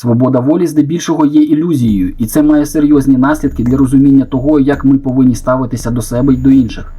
Свобода волі здебільшого є ілюзією, і це має серйозні наслідки для розуміння того, як ми повинні ставитися до себе й до інших.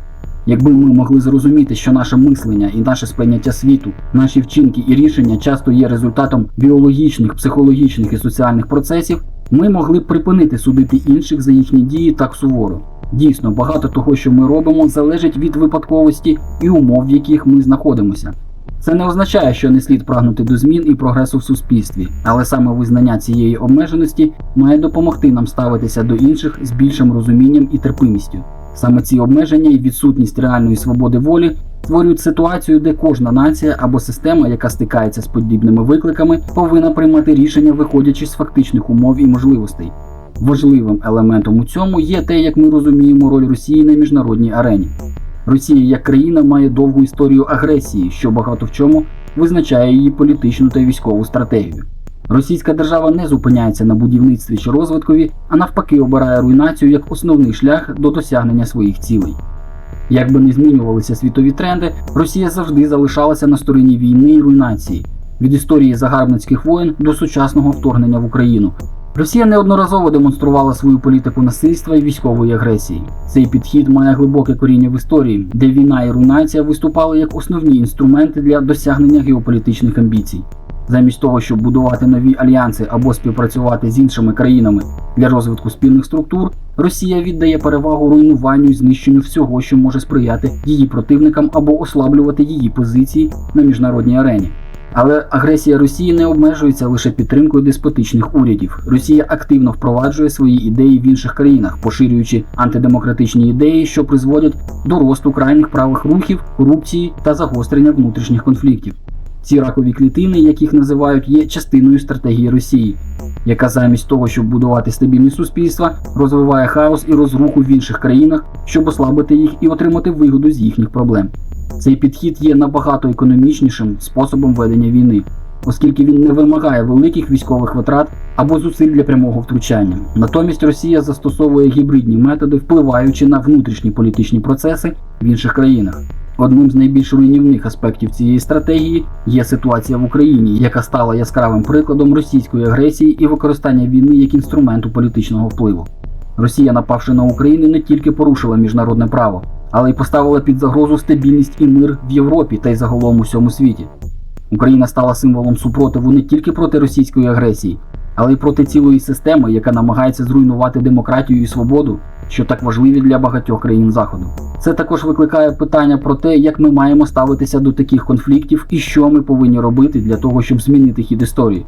Якби ми могли зрозуміти, що наше мислення і наше сприйняття світу, наші вчинки і рішення часто є результатом біологічних, психологічних і соціальних процесів, ми могли б припинити судити інших за їхні дії так суворо. Дійсно, багато того, що ми робимо, залежить від випадковості і умов, в яких ми знаходимося. Це не означає, що не слід прагнути до змін і прогресу в суспільстві, але саме визнання цієї обмеженості має допомогти нам ставитися до інших з більшим розумінням і терпимістю. Саме ці обмеження і відсутність реальної свободи волі створюють ситуацію, де кожна нація або система, яка стикається з подібними викликами, повинна приймати рішення, виходячи з фактичних умов і можливостей. Важливим елементом у цьому є те, як ми розуміємо роль Росії на міжнародній арені. Росія як країна має довгу історію агресії, що багато в чому визначає її політичну та військову стратегію. Російська держава не зупиняється на будівництві чи розвиткові, а навпаки обирає руйнацію як основний шлях до досягнення своїх цілей. Як би не змінювалися світові тренди, Росія завжди залишалася на стороні війни і руйнації від історії загарбницьких воєн до сучасного вторгнення в Україну. Росія неодноразово демонструвала свою політику насильства і військової агресії. Цей підхід має глибоке коріння в історії, де війна і руйнація виступали як основні інструменти для досягнення геополітичних амбіцій. Замість того, щоб будувати нові альянси або співпрацювати з іншими країнами для розвитку спільних структур, Росія віддає перевагу руйнуванню і знищенню всього, що може сприяти її противникам або ослаблювати її позиції на міжнародній арені. Але агресія Росії не обмежується лише підтримкою деспотичних урядів. Росія активно впроваджує свої ідеї в інших країнах, поширюючи антидемократичні ідеї, що призводять до росту крайніх правих рухів, корупції та загострення внутрішніх конфліктів. Ці ракові клітини, яких називають, є частиною стратегії Росії, яка замість того, щоб будувати стабільні суспільства, розвиває хаос і розруху в інших країнах, щоб ослабити їх і отримати вигоду з їхніх проблем. Цей підхід є набагато економічнішим способом ведення війни, оскільки він не вимагає великих військових витрат або зусиль для прямого втручання. Натомість Росія застосовує гібридні методи, впливаючи на внутрішні політичні процеси в інших країнах. Одним з найбільш руйнівних аспектів цієї стратегії є ситуація в Україні, яка стала яскравим прикладом російської агресії і використання війни як інструменту політичного впливу. Росія, напавши на Україну, не тільки порушила міжнародне право, але й поставила під загрозу стабільність і мир в Європі та й загалом у всьому світі. Україна стала символом супротиву не тільки проти російської агресії, але й проти цілої системи, яка намагається зруйнувати демократію і свободу, що так важливі для багатьох країн Заходу. Це також викликає питання про те, як ми маємо ставитися до таких конфліктів і що ми повинні робити для того, щоб змінити хід історії.